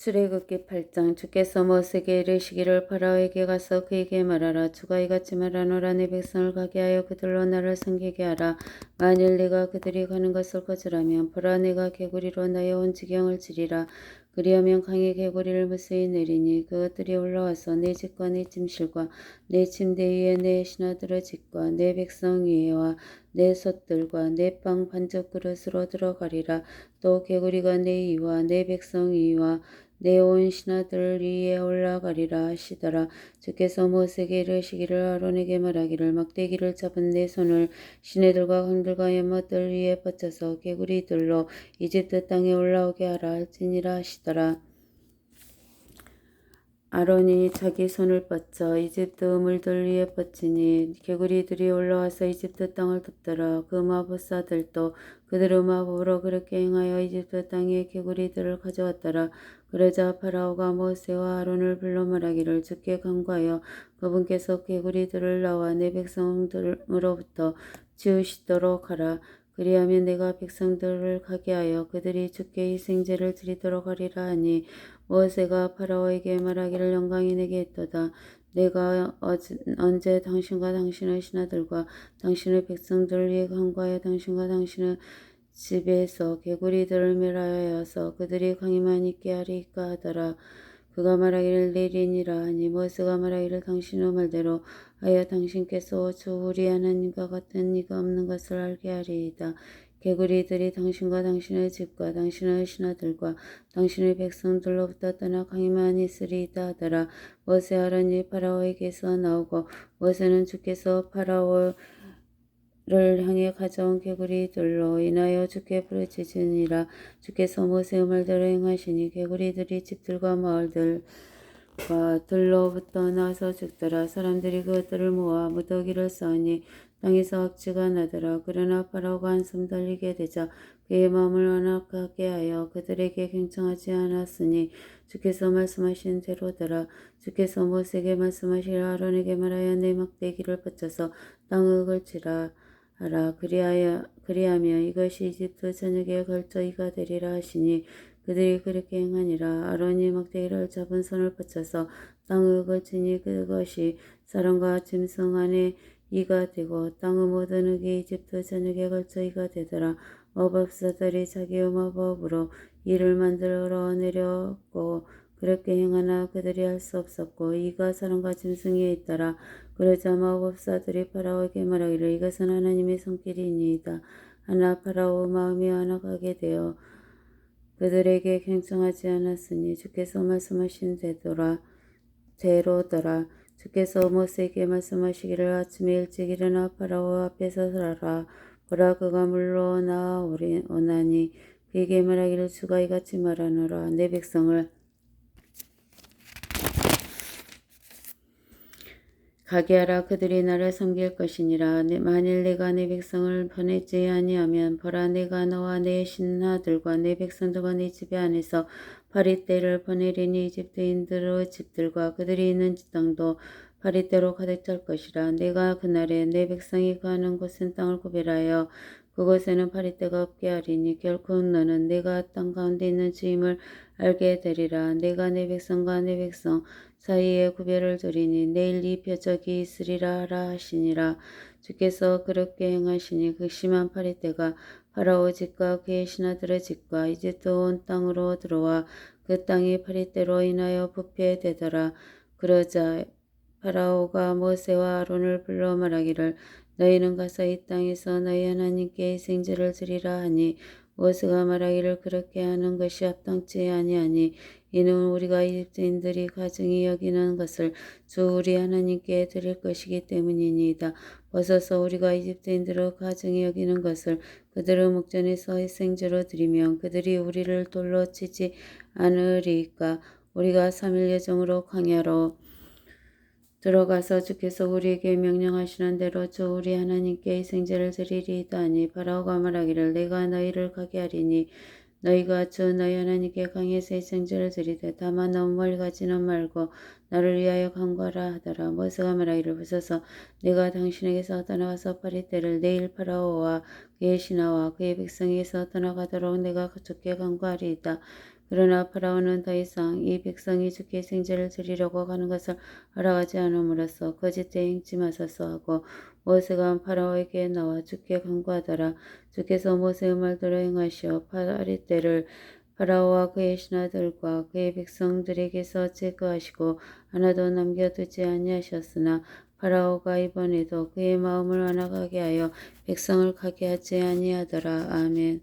출애굽기 8장 주께서 모세에게 이르시기를 파라오에게 가서 그에게 말하라. 주가 이같이 말하노라. 내 백성을 가게 하여 그들로 나를 섬기게 하라. 만일 내가 그들이 가는 것을 거절하면 보라 내가 개구리로 나의 온 지경을 치리라. 그리하면 강의 개구리를 무수히 내리니 그것들이 올라와서 내 집과 내 침실과 내 침대 위에 내 신하들의 집과 내 백성 위에와 내 솥들과 내 빵 반죽 그릇으로 들어가리라 또 개구리가 내 위와 내 백성 위와 내온 신하들 위에 올라가리라 하시더라. 주께서 모세에게 이르시기를 아론에게 말하기를 막대기를 잡은 내 손을 시내들과 강들과 연못들 위에 뻗쳐서 개구리들로 이집트 땅에 올라오게 하라 할지니라 하시더라. 아론이 자기 손을 뻗쳐 이집트 물들 위에 뻗치니 개구리들이 올라와서 이집트 땅을 덮더라. 그 마법사들도 그들의 마법으로 그렇게 행하여 이집트 땅에 개구리들을 가져왔더라. 그러자 파라오가 모세와 아론을 불러 말하기를 주께 간과하여 그분께서 개구리들을 나와 내 백성들로부터 지으시도록 하라. 그리하면 내가 백성들을 가게 하여 그들이 주께 희생제를 드리도록 하리라 하니 모세가 파라오에게 말하기를 영광이 내게 있도다. 내가 언제 당신과 당신의 신하들과 당신의 백성들을 위해 간과하여 당신과 당신의 집에서 개구리들을 멸하여서 그들이 강이만 있게 하리까 하더라. 그가 말하기를 내리니라 하니 모세가 말하기를 당신의 말대로 하여 당신께서 주 우리 하나님과 같은 이가 없는 것을 알게 하리이다. 개구리들이 당신과 당신의 집과 당신의 신하들과 당신의 백성들로부터 떠나 강이만 있으리이다 하더라. 모세 아론이 파라오에게서 나오고 모세는 주께서 파라오 를 향해 가져온 개구리들로 인하여 주께 부르짖으니라. 주께서 모세의 말대로 행하시니 개구리들이 집들과 마을들 과 들로부터 나서 죽더라. 사람들이 그것들을 모아 무더기를 쌓으니 땅에서 악취가 나더라. 그러나 파라오가 한숨 돌리게 되자 그의 마음을 완악하게 하여 그들에게 경청하지 않았으니 주께서 말씀하신 대로더라. 주께서 모세에게 말씀하시라 아론에게 말하여 내 막대기를 뻗쳐서 땅을 걸치라 하라. 그리하여 그리하며 이것이 이집트 전역에 걸쳐 이가 되리라 하시니 그들이 그렇게 행하니라. 아론이 막대기를 잡은 손을 뻗쳐서 땅을 걸치니 그것이 사람과 짐승 안에 이가 되고 땅의 모든 흙이 이집트 전역에 걸쳐 이가 되더라. 마법사들이 자기의 마법으로 이를 만들어 내렸고 그렇게 행하나 그들이 할 수 없었고 이가 사람과 짐승에 있더라. 그러자 마법사들이 파라오에게 말하기를 이것은 하나님의 손길이니이다. 하나 파라오 마음이 완악하게 되어 그들에게 경청하지 않았으니 주께서 말씀하신 대로라 대로더라. 주께서 모세에게 말씀하시기를 아침에 일찍 일어나 파라오 앞에서 서라. 보라 그가 물러나오나니 그에게 말하기를 주가 이같이 말하노라. 내 백성을 가게 하라. 그들이 나를 섬길 것이니라. 만일 내가 내 백성을 보내지 아니하면 보라 내가 너와 내 신하들과 내 백성들과 내 집에 안에서 파리떼를 보내리니 이집트인들의 집들과 그들이 있는 땅도 파리떼로 가득 찰 것이라. 내가 그날에 내 백성이 가는 곳은 땅을 구별하여 그곳에는 파리떼가 없게 하리니 결코 너는 내가 땅 가운데 있는 주임을 알게 되리라. 내가 내 백성과 내 백성 사이에 구별을 두리니 내일 이 표적이 있으리라 하라 하시니라. 주께서 그렇게 행하시니 그 심한 파리떼가 파라오 집과 그의 신하들의 집과 이집트 온 땅으로 들어와 그 땅이 파리떼로 인하여 부패되더라. 그러자 파라오가 모세와 아론을 불러 말하기를 너희는 가서 이 땅에서 너희 하나님께 생제를 드리라 하니 모세가 말하기를 그렇게 하는 것이 합당치 아니하니 이는 우리가 이집트인들이 가증히 여기는 것을 주 우리 하나님께 드릴 것이기 때문이니이다. 벗어서 우리가 이집트인들을 가증히 여기는 것을 그들의 목전에서 희생제로 드리면 그들이 우리를 돌로 치지 않으리까 우리가 3일 예정으로 광야로 들어가서 주께서 우리에게 명령하시는 대로 주 우리 하나님께 희생제를 드리리다니 바라오가 말하기를 내가 너희를 가게 하리니 너희가 주 너희 하나님께 강에서 희생제를 드리되 다만 너무 멀리 가지는 말고 나를 위하여 간과라 하더라. 모세가 말하기를 부서서. 내가 당신에게서 떠나가서 파리떼를 내일 파라오와 그의 신하와 그의 백성에게서 떠나가도록 내가 주께 간과하리이다 그러나 파라오는 더 이상 이 백성이 주께 생제를 드리려고 가는 것을 허락하지 않음으로써 거짓되 행치 마소서 하고 모세가 파라오에게 나와 주께 간구하더라. 주께서 모세의 말대로 행하시어 파리떼를 파라오와 그의 신하들과 그의 백성들에게서 제거하시고 하나도 남겨두지 아니하셨으나 파라오가 이번에도 그의 마음을 완악하게 하여 백성을 가게 하지 아니하더라. 아멘.